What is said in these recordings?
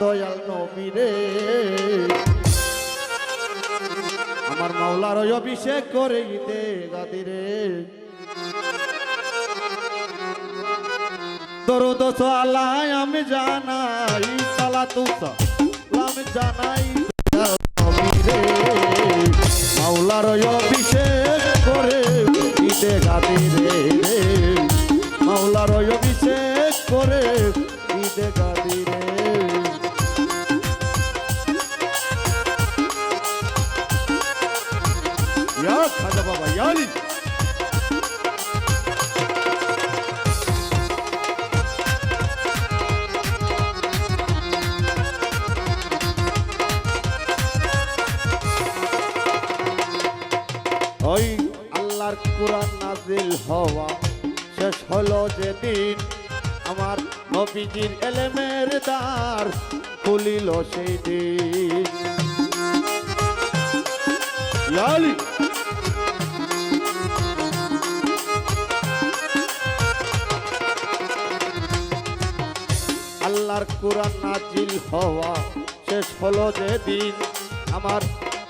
দয়াল নবীরে আমার মাওলার অভিষেক করে দে গাদিরে দরুদ সালাই আমি জানাই, সালাতু সালাম জানাই দয়াল নবীরে মাওলার অভিষেক করে দে গাদিরে মাওলার অভিষেক করে ঈদে গাদিরে কোরআন নাজিল হওয়া শেষ হলো যেদিন আমার নবীজির এলেমের দ্বার খুলিল সেই দিন লালি আল্লাহর কোরআন নাজিল হওয়া শেষ হলো যেদিন আমার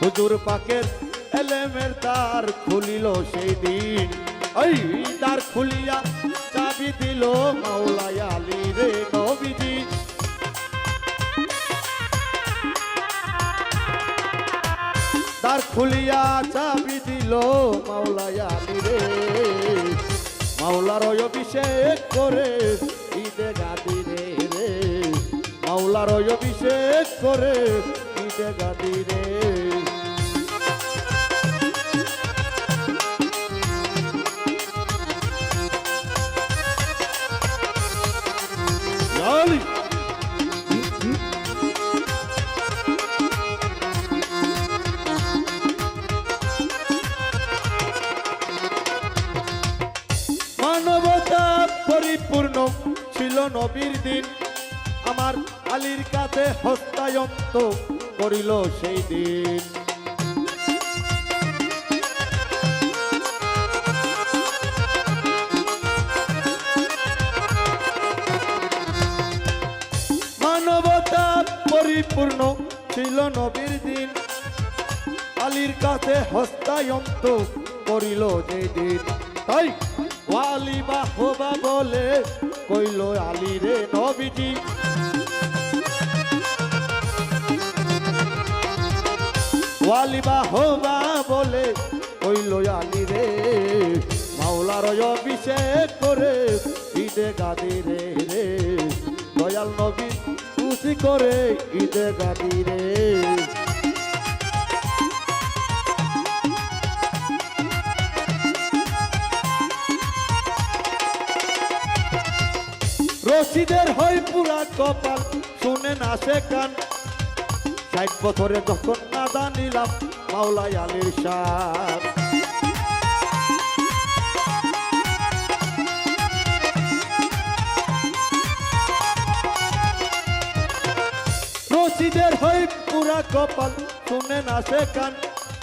হুজুর পাকের এলেমের দ্বার খুলিল সেই দিন। ওই দ্বার খুলিয়া চাবি দিল মাওলাই আলী রে নবীজি। দ্বার খুলিয়া চাবি দিল মাওলাই আলী রে। মাওলার অভিষেক করে ঈদে গাদি রে রে। মাওলার অভিষেক করে ঈদে গাদি রে। নবীর দিন। আমার আলীর কাছে হস্তায়ন্ত করিল সেই দিন। মানবতা পরিপূর্ণ ছিল নবীর দিন। আলীর কাছে হস্তায়ন্ত করিল যে দিন। তাই ওয়ালি বা হবা বলে কইল, আলী রে নবীজি। ওয়ালি বা হবা বলে, কইল, আলী রে, মাওলার অভিষেক করে, ঈদে গাদি রে রে। দয়াল নবী খুশি করে, ঈদে গাদি রে। রশিদের হয় পুরা কপাল। শুনে না সে কান। ষাট বছরে যখন না জানিলাম মাওলাই আলীর সার। রশিদের হয় পুরা কপাল, শুনে না সে কান।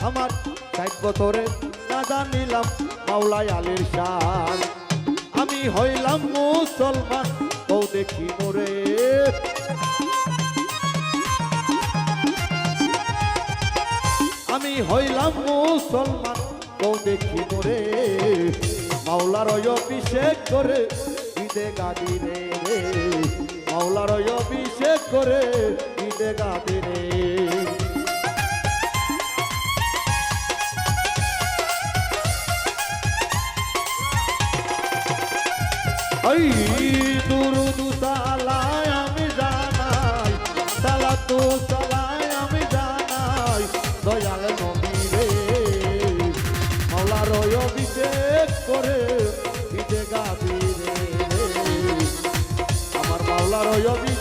আমার ষাট বছরে না জানিলাম মাওলাই আলীর সার। হইলাম মুসলমান ও দেখি মোরে। আমি হইলাম মুসলমান ও দেখি মোরে। মাওলার অভিষেক করে ঈদে গাদি রে মাওলার অভিষেক করে ঈদে গাদি রে। ওই দুরুদু সালায় আমি জানাই, সালাতু সালায় আমি জানাই, দয়াল নবী রে মাওলার অভিষেক করে ঈদে গাবি রে। আমার মাওলার অভিষেক